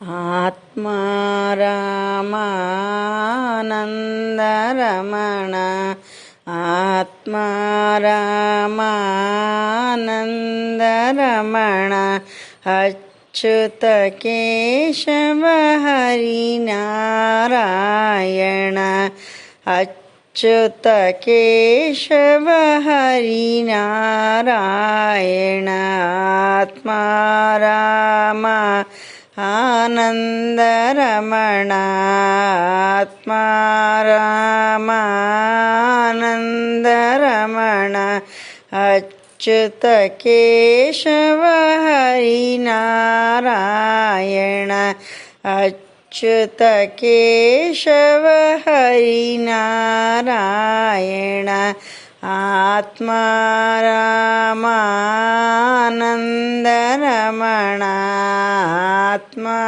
आत्मा रामानन्दरमण आत्मा रामानन्दरमण अच्युत केशव हरिनारायण अच्युत केशव हरिनारायण आत्मा रामा आनन्दरमण आत्मा रामानन्दरमण अच्युत केशव हरिनारायण अच्युत केशव हरिनारायण आत्मा रामानन्दरमण आत्मा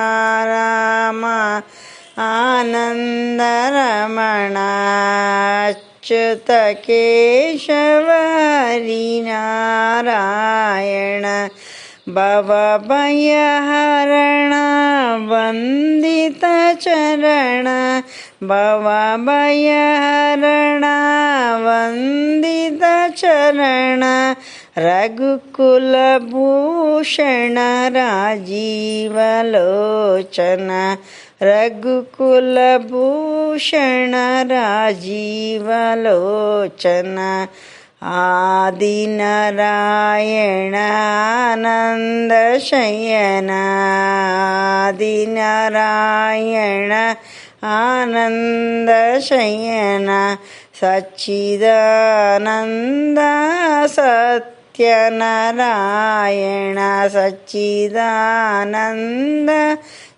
रामा आनन्दरमण अच्युत केशव हरिनारायण भवभयहरण वन्दितचरण भवभयहरण वन्दितचरण रघुकुलभूषण राजीवलोचन रघुकुलभूषण राजीवलोचन आदिनरायण आनन्दशयन आदिनरायण आनन्दशयन सच्चिदानन्द सत्यनारायण सच्चिदानन्द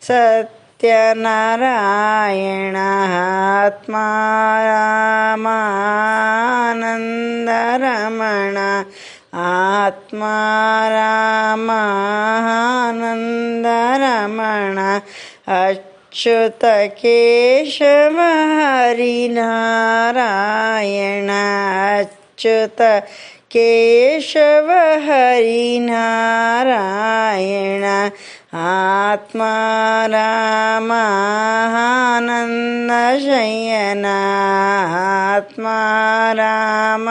सत्यनारायण आत्मा रामानन्दरमण आत्मा रामानन्दरमण अच्युत केशव हरिनारायण अच्युत केशव हरिनारायण आत्मा रामानन्दशयन आत्मा राम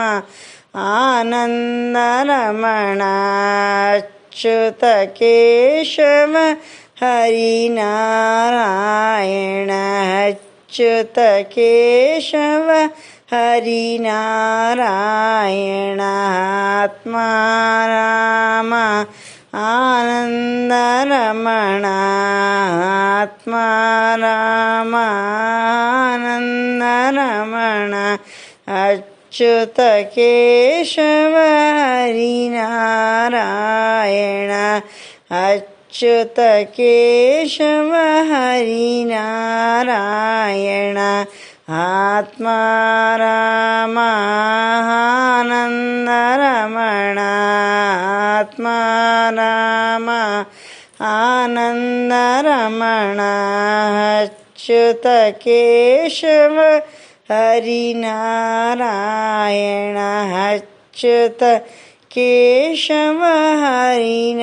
आनन्दरमण अच्युत केशव हरिनारायण अच्युत केशव हरिनारायण आत्मा राम आनन्दरमण आत्मा राम आनन्दरमण अच्युत केशव हरिनारायण अच्युत केशव हरिनारायण आत्मा रामानन्दरमण आत्मा राम केशव हरिनारायण अच्युत केशव हरिनारायण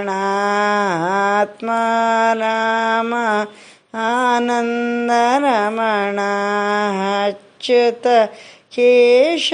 रमणात्मा राम आनन्दरमणाच्युत हच्युत केशमहरिनारायण